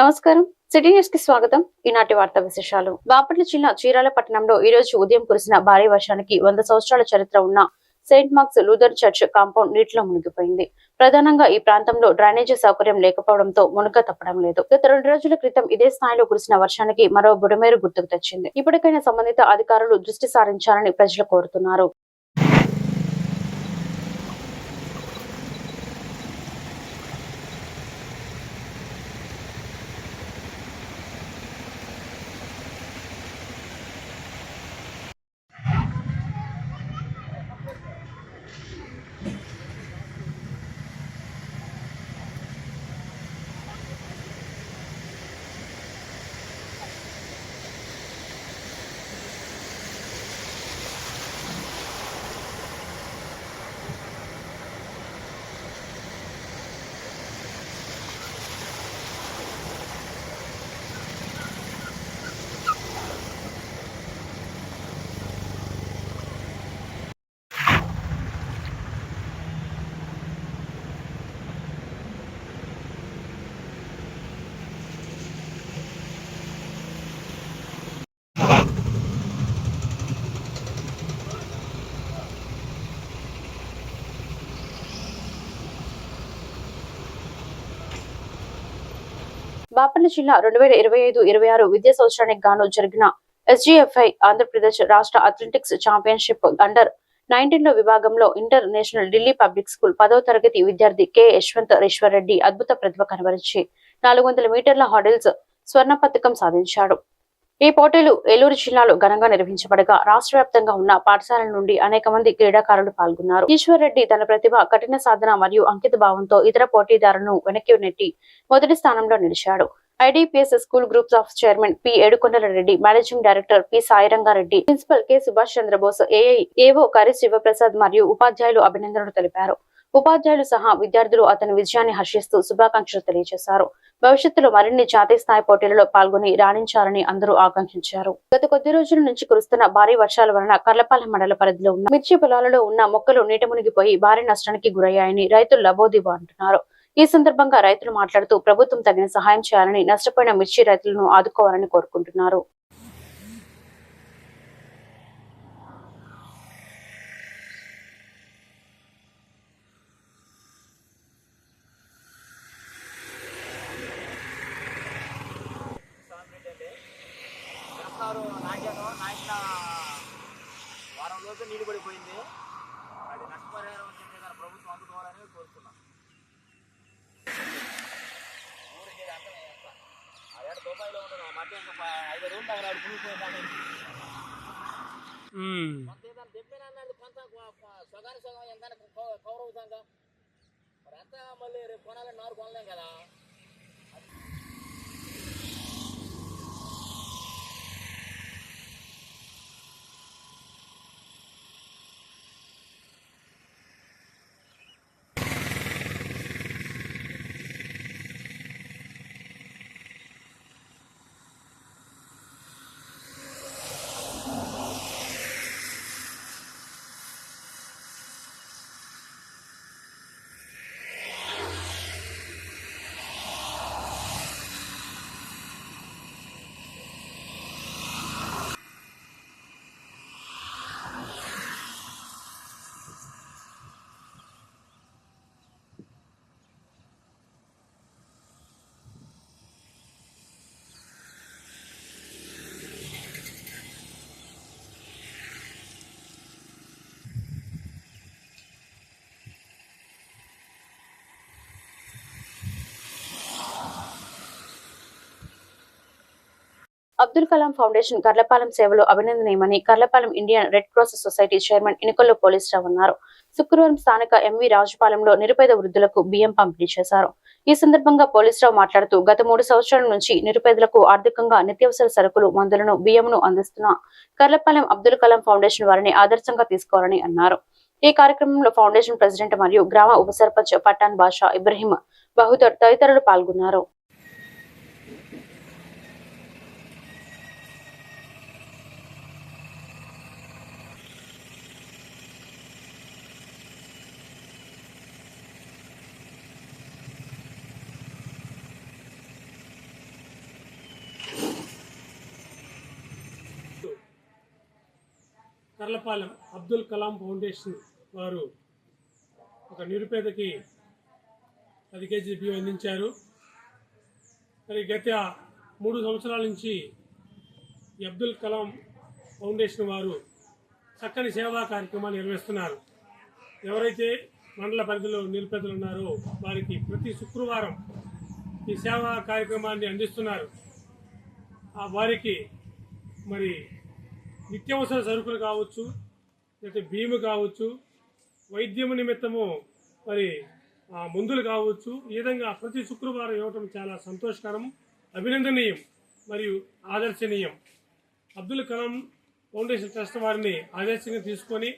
నమస్కారం. సిటీ న్యూస్కి స్వాగతం. ఈనాటి వార్తా విశేషాలు. బాపట్ల జిల్లా చీరాల పట్టణంలో ఈ రోజు ఉదయం కురిసిన భారీ వర్షానికి వంద సంవత్సరాల చరిత్ర ఉన్న saint Mark's Luther church compound నీటిలో మునిగిపోయింది. ప్రధానంగా ఈ ప్రాంతంలో డ్రైనేజీ సౌకర్యం లేకపోవడంతో మునుగ తప్పడం లేదు. గత రెండు రోజుల క్రితం ఇదే స్థాయిలో కురిసిన వర్షానికి మరో బుడమేరు గుర్తుకు తెచ్చింది. ఇప్పటికైనా సంబంధిత అధికారులు దృష్టి సారించాలని ప్రజలు కోరుతున్నారు. బాపట్ల జిల్లా రెండు వేల ఇరవై ఐదు ఇరవై ఆరు విద్యా సంవత్సరానికి గాను జరిగిన ఎస్జీఎఫ్ఐ ఆంధ్రప్రదేశ్ రాష్ట్ర అథ్లెటిక్స్ ఛాంపియన్షిప్ అండర్ నైన్టీన్లో విభాగంలో ఇంటర్నేషనల్ ఢిల్లీ పబ్లిక్ స్కూల్ పదవ తరగతి విద్యార్థి కె యశ్వంత్ రెడ్డి అద్భుత ప్రతిభ కనబరిచి నాలుగు వందల మీటర్ల హార్డిల్స్ స్వర్ణ పథకం సాధించాడు. ఈ పోటీలు ఏలూరు జిల్లాలో ఘనంగా నిర్వహించబడగా రాష్ట్ర వ్యాప్తంగా ఉన్న పాఠశాలల నుండి అనేక మంది క్రీడాకారులు పాల్గొన్నారు. ఈశ్వర్ రెడ్డి తన ప్రతిభ కఠిన సాధన మరియు అంకిత భావంతో ఇతర పోటీదారులను వెనక్కి నెట్టి మొదటి స్థానంలో నిలిచాడు. IDPS school groups of chairman P Edukondala Reddy managing director P Sairangareddy principal K Subhash Chandrabose AI AO Kari Sivaprasad మరియు ఉపాధ్యాయులు అభినందనలు తెలిపారు. ఉపాధ్యాయులు సహా విద్యార్థులు అతని విజయాన్ని హర్షిస్తూ శుభాకాంక్షలు తెలియజేశారు. భవిష్యత్తులో మరిన్ని జాతీయ స్థాయి పోటీలలో పాల్గొని రాణించాలని అందరూ ఆకాంక్షించారు. గత కొద్ది రోజుల నుంచి కురుస్తున్న భారీ వర్షాల వలన కర్లపాలెం మండల పరిధిలో ఉన్న మిర్చి పొలాలలో ఉన్న మొక్కలు నీట మునిగిపోయి భారీ నష్టానికి గురయ్యాయని రైతులు లబోదిబో అంటున్నారు. ఈ సందర్భంగా రైతులు మాట్లాడుతూ ప్రభుత్వం తగిన సహాయం చేయాలని నష్టపోయిన మిర్చి రైతులను ఆదుకోవాలని కోరుకుంటున్నారు. అబ్దుల్ కలాం ఫౌండేషన్ కర్లపాలెం సేవలు అభినందనీయమని Karlapalem Indian red cross society chairman Inukollu Polisarao అన్నారు. శుక్రవారం స్థానిక ఎంవి రాజుపాలెంలో నిరుపేద వృద్ధులకు బియ్యం పంపిణీ చేశారు. ఈ సందర్భంగా పోలీసరావు మాట్లాడుతూ గత మూడు సంవత్సరాల నుంచి నిరుపేదలకు ఆర్థికంగా నిత్యావసర సరుకులు మందులను బియ్యంను అందిస్తున్న కర్లపాలెం అబ్దుల్ కలాం ఫౌండేషన్ వారిని ఆదర్శంగా తీసుకోవాలని అన్నారు. ఈ కార్యక్రమంలో ఫౌండేషన్ ప్రెసిడెంట్ మరియు గ్రామ ఉప సర్పంచ్ పట్టాన్ బాషా ఇబ్రహీం బహుదర్ తదితరులు పాల్గొన్నారు. కర్లపాలెం అబ్దుల్ కలాం ఫౌండేషన్ వారు ఒక నిరుపేదకి పది కేజీ బియ్యం అందించారు. మరి గత మూడు సంవత్సరాల నుంచి అబ్దుల్ కలాం ఫౌండేషన్ వారు చక్కని సేవా కార్యక్రమాలు నిర్వహిస్తున్నారు. ఎవరైతే మండల పరిధిలో నిరుపేదలు ఉన్నారో వారికి ప్రతి శుక్రవారం ఈ సేవా కార్యక్రమాన్ని అందిస్తున్నారు. ఆ వారికి మరి నిత్యావసర సరుకులు కావచ్చు లేకపోతే భీము కావచ్చు వైద్యము నిమిత్తము మరి మందులు కావచ్చు. ఈ విధంగా ప్రతి శుక్రవారం ఇవ్వటం చాలా సంతోషకరం అభినందనీయం మరియు ఆదర్శనీయం. అబ్దుల్ కలాం ఫౌండేషన్ ట్రస్ట్ వారిని ఆదర్శంగా తీసుకొని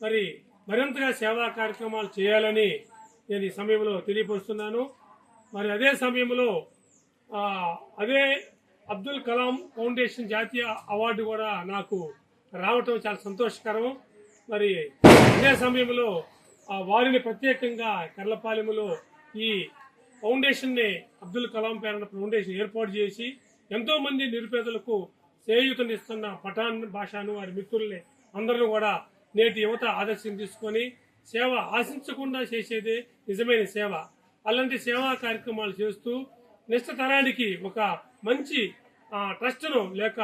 మరి మరింతగా సేవా కార్యక్రమాలు చేయాలని నేను ఈ సమయంలో తెలియపరుస్తున్నాను. మరి అదే సమయంలో అదే అబ్దుల్ కలాం ఫౌండేషన్ జాతీయ అవార్డు కూడా నాకు రావటం చాలా సంతోషకరం మరి అదే సమయంలో వారిని ప్రత్యేకంగా కర్లపాలెంలో ఈ ఫౌండేషన్ని అబ్దుల్ కలాం పేరున ఫౌండేషన్ ఏర్పాటు చేసి ఎంతో మంది నిరుపేదలకు చేయూతనిస్తున్న పఠాన్ భాషను వారి మిత్రుల్ని అందరూ కూడా నేటి యువత ఆదర్శం తీసుకొని సేవ ఆశించకుండా చేసేదే నిజమైన సేవ. అలాంటి సేవా కార్యక్రమాలు చేస్తూ నెక్స్ట్ తరానికి ఒక మంచి ట్రస్ట్ను లేక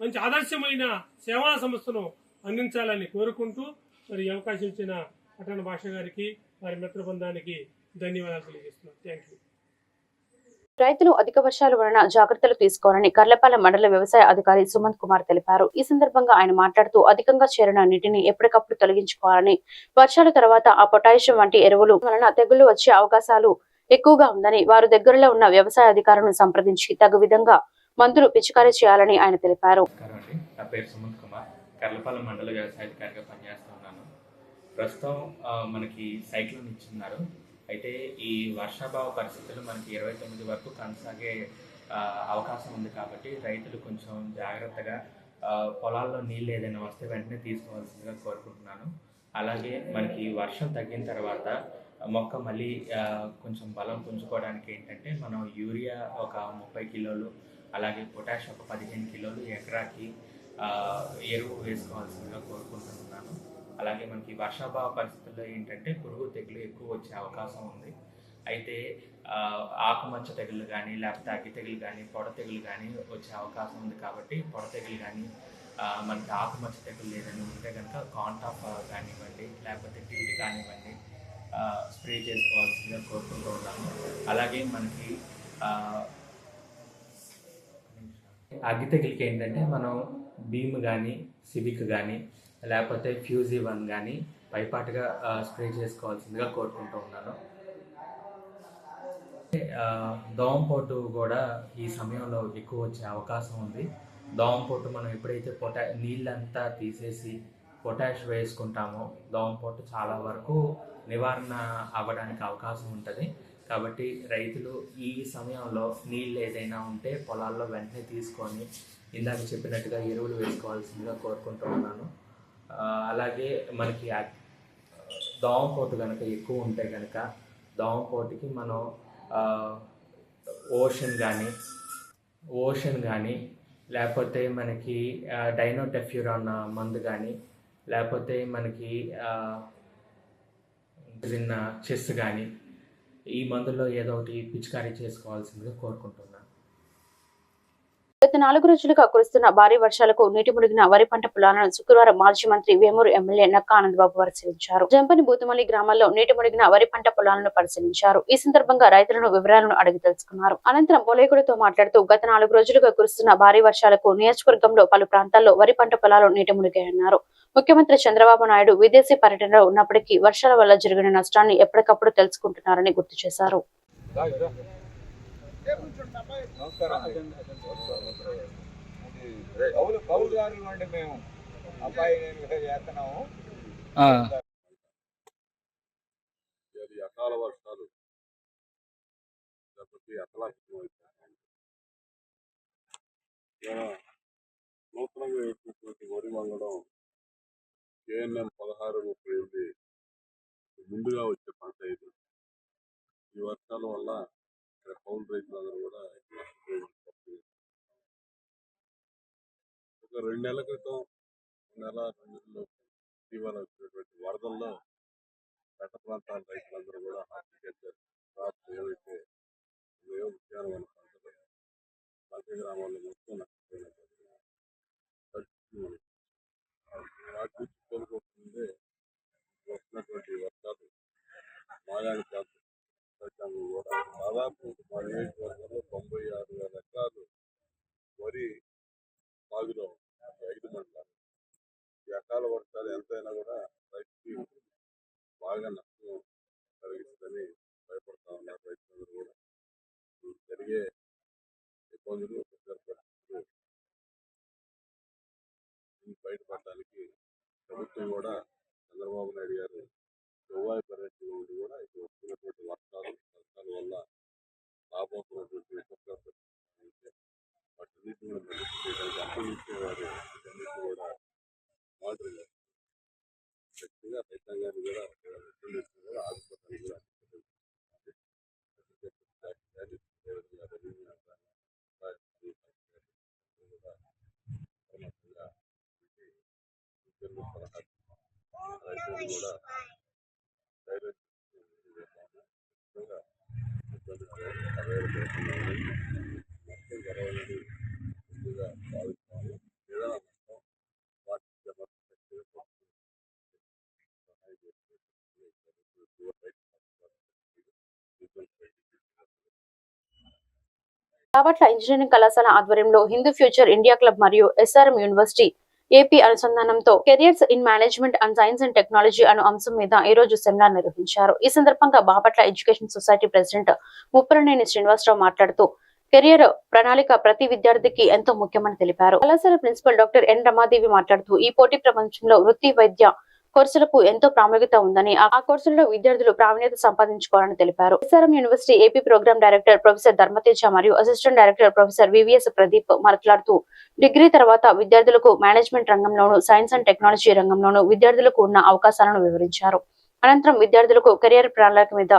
మంచి ఆదర్శమైన సేవా సంస్థను అందించాలని కోరుకుంటూ మరి ఈ అవకాశం ఇచ్చిన పట్టణ భాష గారికి వారి మిత్ర బృందానికి ధన్యవాదాలు తెలియజేస్తున్నాను థ్యాంక్ యూ రైతులు అధిక వర్షాల వలన జాగ్రత్తలు తీసుకోవాలని కర్లపాలెం మండల వ్యవసాయ అధికారి సుమంత్ కుమార్ తెలిపారు. ఈ సందర్భంగా ఆయన మాట్లాడుతూ అధికంగా చేరిన నీటిని ఎప్పటికప్పుడు తొలగించుకోవాలని వర్షాల తర్వాత ఆ పొటాషియం వంటి ఎరువులు వలన తెగుళ్ళు వచ్చే అవకాశాలు ఎక్కువగా ఉందని వారు దగ్గరలో ఉన్న వ్యవసాయ అధికారులను సంప్రదించి తగు విధంగా మందులు పిచికారీ చేయాలని ఆయన తెలిపారు. నా పేరు సుమంత్ కుమార్. కర్లపాలెం మండల వ్యవసాయాధికారిగా పనిచేస్తున్నాను. ప్రస్తుతం మనకి సైక్లోన్ ఇచ్చిన్నారు. అయితే ఈ వర్షాభావ పరిస్థితులు మనకి ఇరవై తొమ్మిది వరకు కొనసాగే అవకాశం ఉంది కాబట్టి రైతులు కొంచెం జాగ్రత్తగా పొలాల్లో నీళ్ళు ఏదైనా వస్తే వెంటనే తీసుకోవాల్సిందిగా కోరుకుంటున్నాను. అలాగే మనకి వర్షం తగ్గిన తర్వాత మొక్క మళ్ళీ కొంచెం బలం పుంజుకోవడానికి ఏంటంటే మనం యూరియా ఒక ముప్పై కిలోలు అలాగే పొటాష్ ఒక పదిహేను కిలోలు ఎకరాకి ఎరువు వేసుకోవాల్సిందిగా కోరుకుంటున్నాను. అలాగే మనకి వర్షాభావ పరిస్థితుల్లో ఏంటంటే పురుగు తెగులు ఎక్కువ వచ్చే అవకాశం ఉంది. అయితే ఆకుమచ్చ తెగులు కానీ లేకపోతే అగ్గి తెగులు కానీ పొడ తెగులు కానీ వచ్చే అవకాశం ఉంది కాబట్టి పొడ తెగులు కానీ మనకి ఆకుమచ్చ తెగులు లేదని ఉంటే కనుక కాంటాఫ్ కానివ్వండి లేకపోతే టీట్ కానివ్వండి స్ప్రే చేసుకోవాల్సిందిగా కోరుకుంటూ ఉన్నాము. అలాగే మనకి అగ్గి తెగులకి ఏంటంటే మనం భీమ్ కానీ సివిక్ కానీ లేకపోతే ఫ్యూజీ వన్ కానీ పైపాటుగా స్ప్రే చేసుకోవాల్సిందిగా కోరుకుంటూ ఉన్నాను. దోమపోటు కూడా ఈ సమయంలో ఎక్కువ వచ్చే అవకాశం ఉంది. దోమపోటు మనం ఎప్పుడైతే పొటా నీళ్ళంతా తీసేసి పొటాష్ వేసుకుంటామో దోమపోటు చాలా వరకు నివారణ అవ్వడానికి అవకాశం ఉంటుంది. కాబట్టి రైతులు ఈ సమయంలో నీళ్ళు ఏదైనా ఉంటే పొలాల్లో వెంటనే తీసుకొని ఇందాక చెప్పినట్టుగా ఎరువులు వేసుకోవాల్సిందిగా కోరుకుంటూ ఉన్నాను. అలాగే మనకి దోమపోటు కనుక ఎక్కువ ఉంటే కనుక దోమపోటుకి మనం ఓషన్ కానీ ఓషన్ కానీ లేకపోతే మనకి డైనోటెఫ్యూరాన్ మందు కానీ లేకపోతే మనకి ఆ, చిన్న చెస్ కానీ ఈ మందుల్లో ఏదో ఒకటి పిచికారీ చేసుకోవాల్సిందిగా కోరుకుంటున్నాను. గత నాలుగు రోజులుగా కురుస్తున్న భారీ వర్షాలకు నీటి మునిగిన వరి పంట పొలాలను శుక్రవారం మాజీ మంత్రి వేమూరు ఎమ్మెల్యే నక్కా ఆనందబాబు పరిశీలించారు. జంపని బూతుమల్లి గ్రామాల్లో నీటి మునిగిన వరి పంట పొలాలను పరిశీలించారు. ఈ సందర్భంగా రైతులను వివరాలను అడిగి తెలుసుకున్నారు. అనంతరం పొలేకుడితో మాట్లాడుతూ గత నాలుగు రోజులుగా కురుస్తున్న భారీ వర్షాలకు నియోజకవర్గంలో పలు ప్రాంతాల్లో వరి పంట పొలాలు నీటి మునిగాయన్నారు. ముఖ్యమంత్రి చంద్రబాబు నాయుడు విదేశీ పర్యటనలో ఉన్నప్పటికీ వర్షాల వల్ల జరిగిన నష్టాన్ని ఎప్పటికప్పుడు తెలుసుకుంటున్నారని గుర్తు చేశారు. కౌలు కౌలుదారులు అండి మేము అబ్బాయి నేను చేస్తున్నాము. అకాల వర్షాలు. లేకపోతే నూతనంగా వేసినటువంటి వరి వంగడం కేఎన్ఎం పదహారు ముప్పై ఎనిమిది ముందుగా వచ్చే పంట ఇది. ఈ వర్షాల వల్ల ఇక్కడ కౌలు రైతులందరూ కూడా ఒక రెండు నెలల క్రితం నెల రెండు నెలల్లో ఇటీవల వచ్చినటువంటి వరదల్లో మెట్ట ప్రాంతాల రైతులందరూ కూడా హార్టికల్చర్ క్రాప్స్ ఏవైతే ఉన్నాయో ఉద్యానవన పంటలు మధ్య గ్రామాల్లో మొత్తం నష్టపోయినటువంటి పరిస్థితి మనకి వాటి నుంచి కోలుకోకముందే వస్తున్నటువంటి వర్షాలు మాయాని ప్రాంతం రైతాంగం కూడా దాదాపు మా నియోజకవర్గంలో తొంభై ఆరు వేల ఎకరాలు వరి సాగులో ఉంది. ఈ ఐదు మండలాలు ఈ అకాల వర్షాలు ఎంతైనా కూడా రైతుకి బాగా నష్టం కలిగిస్తుందని భయపడతా ఉన్నారు రైతులందరూ కూడా ఈ జరిగే ఇబ్బందులు ఇతర పరిస్థితులు నుంచి బయటపడడానికి ప్రభుత్వం కూడా చంద్రబాబు నాయుడు గారు దుబాయ్ పర్యటన నుండి కూడా ఇప్పుడు వస్తున్నటువంటి వర్షాలు వర్షాల వల్ల రాబోతున్నటువంటి విపత్తుల పరిస్థితులు వాటన్నిటిని కూడా మద్దతు చేయడానికి అప్పగించే వారు వీటన్నిటిని కూడా మానిటరింగ్ చేస్తారు. ఖచ్చితంగా రైతాంగాన్ని కూడా వీటన్నిటిని కూడా ఆదుకోవడానికి కూడా కానీ అదేవిధంగా రెవెన్యూ యంత్రాంగం, రాజకీయ పార్టీలు కూడా అప్రమత్తంగా ఉండి సూచనలు, సలహాలు రైతులు కూడా ధైర్యం చేసుకుని ముందుకు ఖచ్చితంగా ఇబ్బందులు అవేర్ లేకుండా ఉండి నష్టం జరగాలని ముందుగా భావిస్తాము ఏదైనా నష్టం వాటికి మొత్తం ఖచ్చితంగా సహాయం చేసి రైతు బాపట్ల ఇంజనీరింగ్ కళాశాల ఆధ్వర్యంలో హిందూ ఫ్యూచర్ ఇండియా క్లబ్ మరియు SRM university AP అనుసంధానంతో careers in management and science and technology అను అంశం మీద ఈ రోజు సెమినార్ నిర్వహించారు. ఈ సందర్భంగా Bapatla education society president Mupparaneni Srinivasarao మాట్లాడుతూ కెరియర్ ప్రణాళిక ప్రతి విద్యార్థికి ఎంతో ముఖ్యమని తెలిపారు. కళాశాల ప్రిన్సిపల్ డాక్టర్ ఎన్ రమాదేవి మాట్లాడుతూ ఈ పోటీ ప్రపంచంలో వృత్తి వైద్య కోర్సులకు ఎంతో ప్రాముఖ్యత ఉందని ఆ కోర్సులలో విద్యార్థులు ప్రావీణ్యత సంపాదించుకోవాలని తెలిపారు. SRM university AP program director professor Dharmateja మరియు assistant director professor VVS Pradeep మాట్లాడుతూ డిగ్రీ తర్వాత విద్యార్థులకు మేనేజ్మెంట్ రంగంలోను సైన్స్ అండ్ టెక్నాలజీ రంగంలోను విద్యార్థులకు ఉన్న అవకాశాలను వివరించారు. అనంతరం విద్యార్థులకు కెరియర్ ప్రణాళిక మీద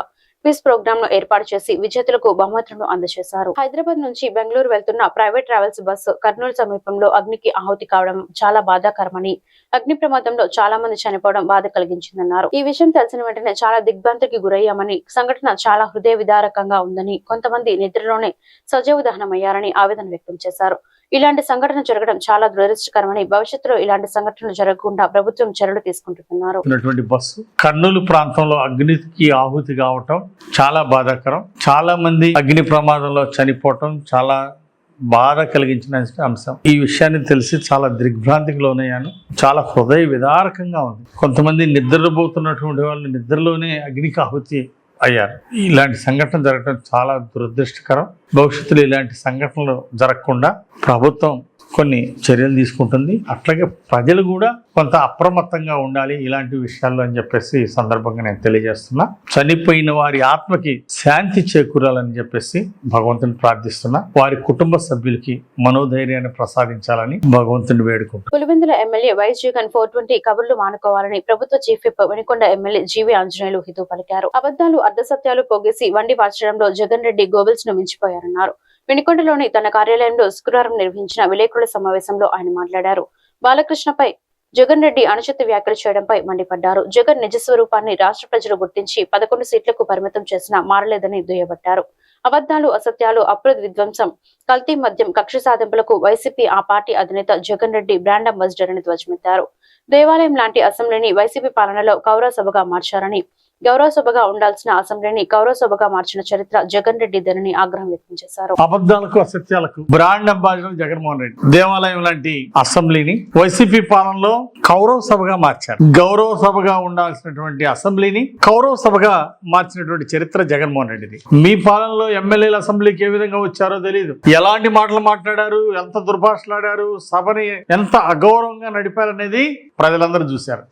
క్విజ్ ప్రోగ్రామ్ను ఏర్పాటు చేసి విజేతలకు బహుమతులను అందజేశారు. హైదరాబాద్ నుంచి బెంగళూరు వెళ్తున్న ప్రైవేట్ ట్రావెల్స్ బస్సు కర్నూలు సమీపంలో అగ్నికి ఆహుతి కావడం చాలా బాధాకరమని అగ్ని ప్రమాదంలో చాలా మంది చనిపోవడం బాధ కలిగించిందన్నారు. ఈ విషయం తెలిసిన వెంటనే చాలా దిగ్భ్రాంతికి గురయ్యామని సంఘటన చాలా హృదయ విదారకంగా ఉందని కొంతమంది నిద్రలోనే సజీవ దహనమయ్యారని ఆవేదన వ్యక్తం చేశారు. ఇలాంటి సంఘటన జరగడం చాలా దురదృష్టకరమని భవిష్యత్తులో ఇలాంటి సంఘటనలు జరగకుండా ప్రభుత్వం చర్యలు తీసుకుంటున్నారు. ఉన్నటువంటి బస్సు. కర్నూలు ప్రాంతంలో అగ్నికి ఆహుతి కావటం చాలా బాధాకరం. చాలా మంది అగ్ని ప్రమాదంలో చనిపోవటం చాలా బాధ కలిగించిన అంశం. ఈ విషయాన్ని తెలిసి చాలా దిగ్భ్రాంతికి లోనయ్యాను. చాలా హృదయ విదారకంగా ఉంది. కొంతమంది నిద్రపోతున్నటువంటి వాళ్ళు నిద్రలోనే అగ్నికి ఆహుతి అయ్యారు ఇలాంటి సంఘటన జరగడం చాలా దురదృష్టకరం. భవిష్యత్తులో ఇలాంటి సంఘటనలు జరగకుండా ప్రభుత్వం కొన్ని చర్యలు తీసుకుంటుంది. అట్లాగే ప్రజలు కూడా కొంత అప్రమత్తంగా ఉండాలి ఇలాంటి విషయాల్లో అని చెప్పేసి ఈ సందర్భంగా నేను తెలియజేస్తున్నా. చనిపోయిన వారి ఆత్మకి శాంతి చేకూరాలని చెప్పేసి భగవంతుని ప్రార్థిస్తున్నా. వారి కుటుంబ సభ్యులకి మనోధైర్యాన్ని ప్రసాదించాలని భగవంతుని వేడుకుంటున్నాను Pulivendula MLA YS Jagan four twenty కబుర్లు మానుకోవాలని ప్రభుత్వ chief whip Venukonda MLA GV Anjaneyulu హితూ పలికారు. అబద్దాలు అర్ధసత్యాలు పోగేసి వండి మార్చడంలో జగన్ రెడ్డి గోబెల్స్ను మించిపోయారన్నారు. వెనుకొండలోని తన కార్యాలయంలో శుక్రవారం నిర్వహించిన విలేకరుల సమావేశంలో ఆయన మాట్లాడారు. బాలకృష్ణపై జగన్ రెడ్డి అనుచిత వ్యాఖ్యలు చేయడంపై మండిపడ్డారు. జగన్ నిజ స్వరూపాన్ని రాష్ట్ర ప్రజలు గుర్తించి పదకొండు సీట్లకు పరిమితం చేసినా మారలేదని దుయ్యబట్టారు. అబద్దాలు అసత్యాలు అప్రద్ విధ్వంసం కల్తీ మద్యం కక్ష సాధింపులకు వైసీపీ ఆ పార్టీ అధినేత జగన్ రెడ్డి బ్రాండ్ అంబాసిడర్ అని ధ్వజమెత్తారు. దేవాలయం లాంటి అసెంబ్లీని వైసీపీ పాలనలో కౌరవ సభగా మార్చారని గౌరవ సభగా ఉండాల్సిన అసెంబ్లీని గౌరవసభగా మార్చిన చరిత్ర జగన్ రెడ్డిదేనని ఆగ్రహం వ్యక్తం చేశారు. అబద్ధాలకు అసత్యాలకు బ్రాండ్ అంబాసిడర్ జగన్మోహన్ రెడ్డి దేవాలయం లాంటి అసెంబ్లీని వైసీపీ పాలనలో కౌరవ సభగా మార్చారు. గౌరవ సభగా ఉండాల్సినటువంటి అసెంబ్లీని కౌరవ సభగా మార్చినటువంటి చరిత్ర జగన్మోహన్ రెడ్డిది. మీ పాలనలో ఎమ్మెల్యేల అసెంబ్లీకి ఏ విధంగా వచ్చారో తెలియదు ఎలాంటి మాటలు మాట్లాడారు? ఎంత దుర్భాషలాడారు? సభని ఎంత అగౌరవంగా నడిపారనేది ప్రజలందరూ చూశారు.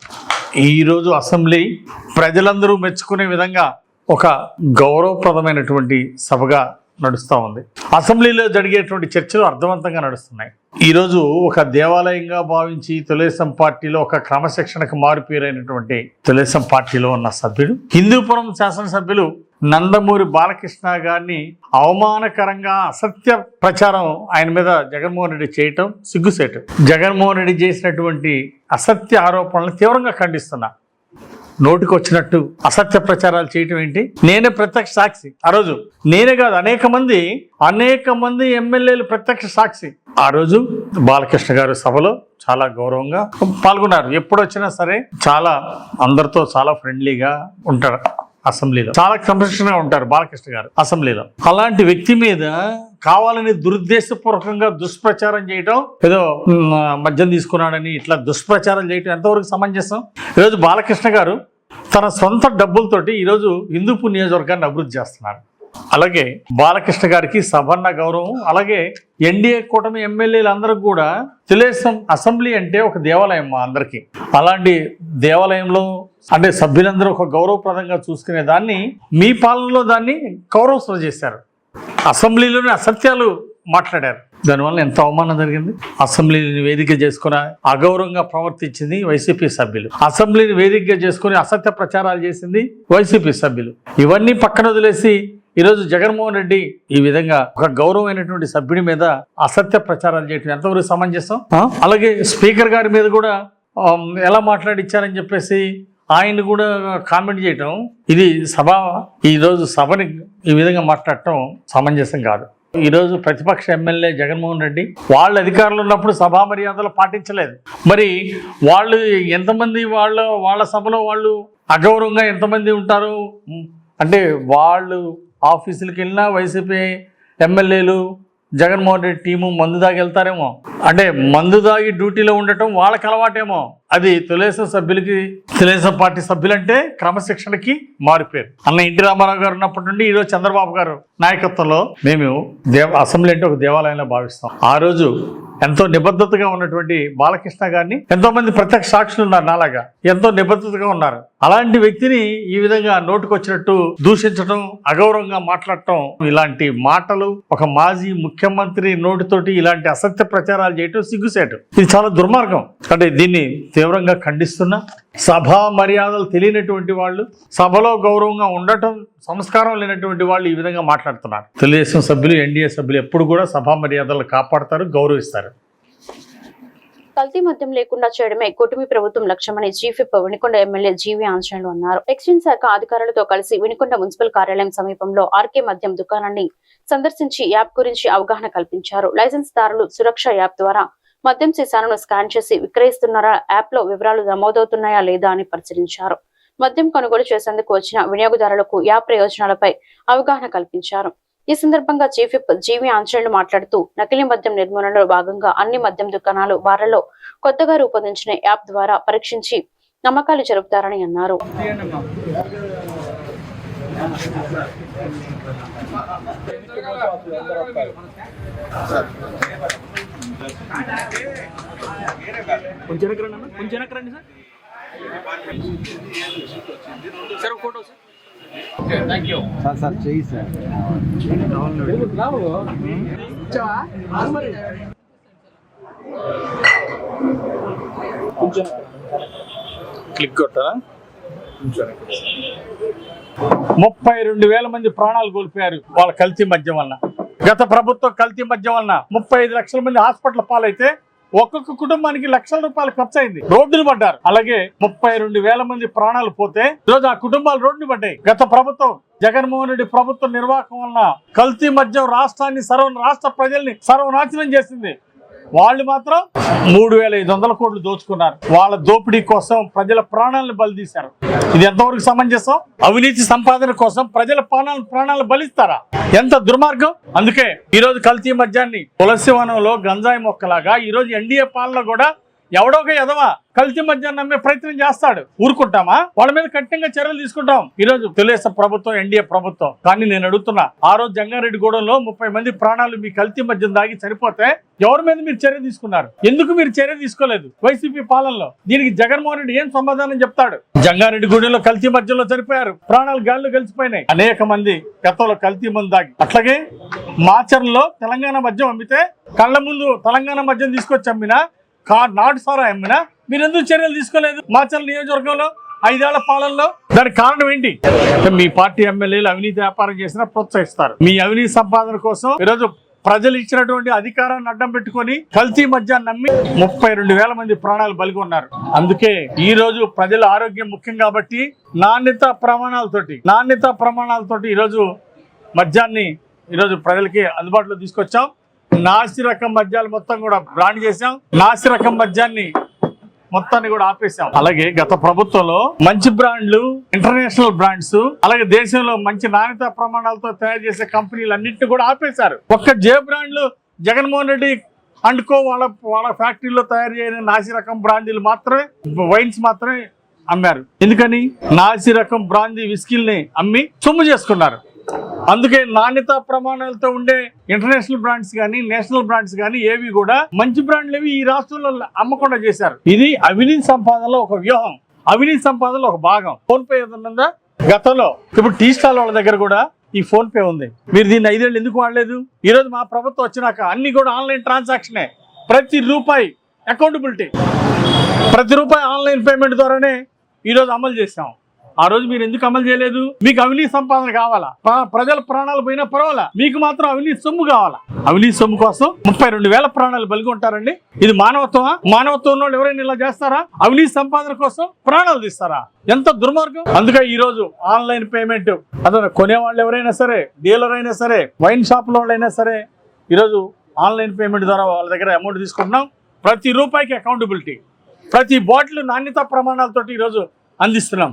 ఈ రోజు అసెంబ్లీ ప్రజలందరూ మెచ్చుకునే విధంగా ఒక గౌరవప్రదమైనటువంటి సభగా నడుస్తూ ఉంది. అసెంబ్లీలో జరిగేటువంటి చర్చలు అర్థవంతంగా నడుస్తున్నాయి. ఈరోజు ఒక దేవాలయంగా భావించి తెలుగుదేశం పార్టీలో ఒక క్రమశిక్షణకు మారుపేరైనటువంటి తెలుగుదేశం పార్టీలో ఉన్న సభ్యుడు హిందూపురం శాసనసభ్యులు నందమూరి బాలకృష్ణ గారిని అవమానకరంగా అసత్య ప్రచారం ఆయన మీద జగన్మోహన్ రెడ్డి చేయటం సిగ్గుసేటం. జగన్మోహన్ రెడ్డి చేసినటువంటి అసత్య ఆరోపణలను తీవ్రంగా ఖండిస్తున్నా. నోటికి వచ్చినట్టు అసత్య ప్రచారాలు చేయటం ఏంటి? నేనే ప్రత్యక్ష సాక్షి. ఆ రోజు నేనే కాదు అనేక మంది అనేక మంది ఎమ్మెల్యేలు ప్రత్యక్ష సాక్షి. ఆ రోజు బాలకృష్ణ గారు సభలో చాలా గౌరవంగా పాల్గొన్నారు. ఎప్పుడు వచ్చినా సరే చాలా అందరితో చాలా ఫ్రెండ్లీగా ఉంటారు. అసెంబ్లీలో. చాలా క్రమశిక్షణగా ఉంటారు బాలకృష్ణ గారు. అసెంబ్లీలో. అలాంటి వ్యక్తి మీద కావాలని దురుద్దేశపూర్వకంగా దుష్ప్రచారం చేయటం ఏదో మద్యం తీసుకున్నాడని ఇట్లా దుష్ప్రచారం చేయటం ఎంతవరకు సమంజసం? ఈరోజు బాలకృష్ణ గారు తన సొంత డబ్బులతోటి ఈరోజు హిందూపూర్ నియోజకవర్గాన్ని అభివృద్ధి చేస్తున్నారు. అలాగే బాలకృష్ణ గారికి సభన్న గౌరవం అలాగే ఎన్డీఏ కూటమి ఎమ్మెల్యేలు అందరూ కూడా తెలుగుదేశం అసెంబ్లీ అంటే ఒక దేవాలయం మా అందరికీ. అలాంటి దేవాలయంలో అంటే సభ్యులందరూ ఒక గౌరవప్రదంగా చూసుకునే దాన్ని మీ పాలనలో దాన్ని గౌరవస్తులు చేశారు. అసెంబ్లీలోనే అసత్యాలు మాట్లాడారు. దానివల్ల ఎంత అవమానం జరిగింది? అసెంబ్లీని వేదిక చేసుకుని అగౌరవంగా ప్రవర్తించింది వైసీపీ సభ్యులు. అసెంబ్లీని వేదికగా చేసుకుని అసత్య ప్రచారాలు చేసింది వైసీపీ సభ్యులు. ఇవన్నీ పక్కన వదిలేసి ఈరోజు జగన్మోహన్ రెడ్డి ఈ విధంగా ఒక గౌరవమైనటువంటి సభ్యుడి మీద అసత్య ప్రచారాలు చేయటం ఎంతవరకు సమంజసం? అలాగే స్పీకర్ గారి మీద కూడా ఎలా మాట్లాడిచ్చారని చెప్పేసి ఆయన కూడా కామెంట్ చేయటం ఇది సభ ఈరోజు సభని ఈ విధంగా మాట్లాడటం సమంజసం కాదు. ఈరోజు ప్రతిపక్ష ఎమ్మెల్యే జగన్మోహన్ రెడ్డి వాళ్ళ అధికారులు ఉన్నప్పుడు సభా మర్యాదలు పాటించలేదు. మరి వాళ్ళు ఎంతమంది వాళ్ళ వాళ్ళ సభలో వాళ్ళు అగౌరవంగా ఎంతమంది ఉంటారు? అంటే వాళ్ళు ఆఫీసులకు వెళ్ళినా వైసీపీ ఎమ్మెల్యేలు జగన్మోహన్ రెడ్డి టీము మందు దాకా వెళ్తారేమో. అంటే మందు దాగి డ్యూటీలో ఉండటం వాళ్ళకి అలవాటేమో. అది తెలుగుదేశం సభ్యులకి తెలుగుదేశం పార్టీ సభ్యులంటే క్రమశిక్షణకి మారిపోయారు. అన్న ఎన్టీ రామారావు గారు ఉన్నప్పటి నుండి ఈరోజు చంద్రబాబు గారు నాయకత్వంలో మేము దేవ అసెంబ్లీ అంటే ఒక దేవాలయంలో భావిస్తాం. ఆ రోజు ఎంతో నిబద్ధతగా ఉన్నటువంటి బాలకృష్ణ గారిని ఎంతో మంది ప్రత్యక్ష సాక్షులు ఉన్నారు నాలాగా. ఎంతో నిబద్ధతగా ఉన్నారు. అలాంటి వ్యక్తిని ఈ విధంగా నోటుకొచ్చినట్టు దూషించడం అగౌరవంగా మాట్లాడటం ఇలాంటి మాటలు ఒక మాజీ ముఖ్యమంత్రి నోటితోటి ఇలాంటి అసత్య ప్రచారాలు చేయటం సిగ్గుసేటం ఇది చాలా దుర్మార్గం. అంటే దీన్ని తీవ్రంగా ఖండిస్తున్నా సభా మర్యాదలు తెలియనటువంటి వాళ్ళు సభలో గౌరవంగా ఉండటం సంస్కారం లేనటువంటి వాళ్ళు ఈ విధంగా మాట్లాడుతున్నారు. తెలుగుదేశం సభ్యులు ఎన్డీఏ సభ్యులు ఎప్పుడు కూడా సభా మర్యాదలు కాపాడతారు గౌరవిస్తారు. కల్తీ మద్యం లేకుండా చేయడమే కూటమి ప్రభుత్వం లక్ష్యమని chief whip Vinukonda MLA GV Anjaneyulu అన్నారు. ఎక్సైజ్ శాఖ అధికారులతో కలిసి వినుకొండ మున్సిపల్ కార్యాలయం సమీపంలో ఆర్కే మద్యం దుకాణాన్ని సందర్శించి యాప్ గురించి అవగాహన కల్పించారు. లైసెన్స్ దారులు సురక్ష యాప్ ద్వారా మద్యం సీసాలను స్కాన్ చేసి విక్రయిస్తున్నారా? యాప్లో వివరాలు నమోదవుతున్నాయా లేదా అని పరిశీలించారు. మద్యం కొనుగోలు చేసేందుకు వచ్చిన వినియోగదారులకు యాప్ ప్రయోజనాలపై అవగాహన కల్పించారు. ఈ సందర్భంగా చీఫ్ విప్ జీవి ఆంజనేయులు మాట్లాడుతూ నకిలీ మద్యం నిర్మూలనలో భాగంగా అన్ని మద్యం దుకాణాలు వారిలో కొత్తగా రూపొందించిన యాప్ ద్వారా పరీక్షించి నమ్మకాలు జరుపుతారని అన్నారు. కొంచెం కొంచెం sir. Photo sir. Sir sir చెయ్యి సార్. క్లిక్ కొట్టా ముప్పై రెండు వేల మంది ప్రాణాలు కోల్పోయారు వాళ్ళ కల్తీ మద్యం వలన. గత ప్రభుత్వం కల్తీ మద్యం వలన ముప్పై ఐదు లక్షల మంది హాస్పిటల్ పాలైతే ఒక్కొక్క కుటుంబానికి లక్షల రూపాయలు ఖర్చు అయింది రోడ్డులు పడ్డారు. అలాగే ముప్పై రెండు వేల మంది ప్రాణాలు పోతే ఈరోజు ఆ కుటుంబాలు రోడ్డు పడ్డాయి. గత ప్రభుత్వం జగన్మోహన్ రెడ్డి ప్రభుత్వ నిర్వాహకం వలన కల్తీ మద్యం రాష్ట్రాన్ని సర్వ రాష్ట్ర ప్రజల్ని సర్వనాశనం చేసింది. వాళ్ళు మాత్రం మూడు వేల ఐదు వందల కోట్లు దోచుకున్నారు. వాళ్ళ దోపిడీ కోసం ప్రజల ప్రాణాలను బలి తీశారు ఇది ఎంతవరకు సమంజసం? అవినీతి సంపాదన కోసం ప్రజల ప్రాణాలు ప్రాణాలు బలిస్తారా? ఎంత దుర్మార్గం? అందుకే ఈ రోజు కల్తీ మద్యాన్ని తులసి వనంలో గంజాయి మొక్కలాగా ఈ రోజు ఎన్డీఏ పాలన కూడా ఎవడో ఒక ఎదవా కల్తీ మధ్య నమ్మే ప్రయత్నం చేస్తాడు. ఊరుకుంటామా? వాళ్ళ మీద కఠినంగా చర్యలు తీసుకుంటాం. ఈ రోజు తెలుగుదేశం ప్రభుత్వం ఎన్డీఏ ప్రభుత్వం. కానీ నేను అడుగుతున్నా ఆ రోజు జంగారెడ్డి గూడెంలో ముప్పై మంది ప్రాణాలు మీ కల్తీ మధ్యం దాగి చనిపోతే ఎవరి మీద మీరు చర్య తీసుకున్నారు? ఎందుకు మీరు చర్య తీసుకోలేదు వైసీపీ పాలనలో? దీనికి జగన్మోహన్ రెడ్డి ఏం సమాధానం చెప్తాడు? జంగారెడ్డి గుడిలో కల్తీ మధ్యలో చనిపోయారు. ప్రాణాలు గాల్లో కలిసిపోయినాయి. అనేక మంది గతంలో కల్తీ మందు దాగి. అట్లాగే మాచర్లో తెలంగాణ మద్యం అమ్మితే కళ్ళ ముందు తెలంగాణ మద్యం తీసుకొచ్చి అమ్మినా కా నాటు సారా అమ్మినా మీరు ఎందుకు చర్యలు తీసుకోలేదు? మాచర్ల నియోజకవర్గంలో ఐదేళ్ళ పాలనలో. దానికి కారణం ఏంటి? మీ పార్టీ ఎమ్మెల్యేలు అవినీతి వ్యాపారం చేసినా ప్రోత్సహిస్తారు. మీ అవినీతి సంపాదన కోసం ఈరోజు ప్రజలు ఇచ్చినటువంటి అధికారాన్ని అడ్డం పెట్టుకొని కల్తీ మద్యాన్ని నమ్మి ముప్పై రెండు వేల మంది ప్రాణాలు బలిగొన్నారు అందుకే ఈ రోజు ప్రజల ఆరోగ్యం ముఖ్యం కాబట్టి నాణ్యత ప్రమాణాలతోటి నాణ్యత ప్రమాణాలతోటి ఈరోజు మద్యాన్ని ఈరోజు ప్రజలకి అందుబాటులో తీసుకొచ్చాం. నాసి రకం మద్యాలు మొత్తం కూడా బ్రాండ్ చేసాం నాసి రకం మద్యాన్ని మొత్తాన్ని కూడా ఆపేశాం. అలాగే గత ప్రభుత్వంలో మంచి బ్రాండ్లు ఇంటర్నేషనల్ బ్రాండ్స్ అలాగే దేశంలో మంచి నాణ్యత ప్రమాణాలతో తయారు చేసే కంపెనీలు అన్నింటినీ కూడా ఆపేశారు. ఒక్క జే బ్రాండ్లు జగన్మోహన్ రెడ్డి అండుకో వాళ్ళ వాళ్ళ ఫ్యాక్టరీలో తయారు చేయని నాసి రకం బ్రాండీలు మాత్రమే వైన్స్ మాత్రమే అమ్మారు. ఎందుకని? నాసి రకం బ్రాందీ విస్కిల్ని అమ్మి సొమ్ము చేసుకున్నారు. అందుకే నాణ్యత ప్రమాణాలతో ఉండే ఇంటర్నేషనల్ బ్రాండ్స్ కానీ నేషనల్ బ్రాండ్స్ కానీ ఏవి కూడా మంచి బ్రాండ్లు ఈ రాష్ట్రంలో అమ్మకుండా చేశారు. ఇది అవినీతి సంపాదనలో ఒక వ్యూహం. అవినీతి సంపాదనలో ఒక భాగం. ఫోన్ పే ఏదన్నా గతంలో ఇప్పుడు టీ స్టాల్ వాళ్ళ దగ్గర కూడా ఈ ఫోన్ పే ఉంది. మీరు దీన్ని ఐదేళ్ళు ఎందుకు వాడలేదు? ఈ రోజు మా ప్రభుత్వం వచ్చినాక అన్ని కూడా ఆన్లైన్ ట్రాన్సాక్షనే. ప్రతి రూపాయి అకౌంటబిలిటీ. ప్రతి రూపాయి ఆన్లైన్ పేమెంట్ ద్వారానే ఈరోజు అమలు చేసాం ఆ రోజు మీరు ఎందుకు అమలు చేయలేదు? మీకు అవినీతి సంపాదన కావాలా? ప్రజల ప్రాణాలు పోయినా పర్వాలా? మీకు మాత్రం అవినీతి సొమ్ము కావాలా? అవినీతి సొమ్ము కోసం ముప్పై రెండు వేల ప్రాణాలు బలిగి ఉంటారండి ఇది మానవత్వమా? మానవత్వం ఉన్న వాళ్ళు ఎవరైనా ఇలా చేస్తారా? అవినీతి సంపాదన కోసం ప్రాణాలు తీస్తారా? ఎంత దుర్మార్గం. అందుకే ఈ రోజు ఆన్లైన్ పేమెంట్ అదే కొనేవాళ్ళు ఎవరైనా సరే డీలర్ అయినా సరే వైన్ షాప్ వాళ్ళైనా సరే ఈరోజు ఆన్లైన్ పేమెంట్ ద్వారా వాళ్ళ దగ్గర అమౌంట్ తీసుకుంటున్నాం. ప్రతి రూపాయికి అకౌంటబిలిటీ ప్రతి బాటిల్ నాణ్యత ప్రమాణాలతోటి ఈరోజు అందిస్తున్నాం.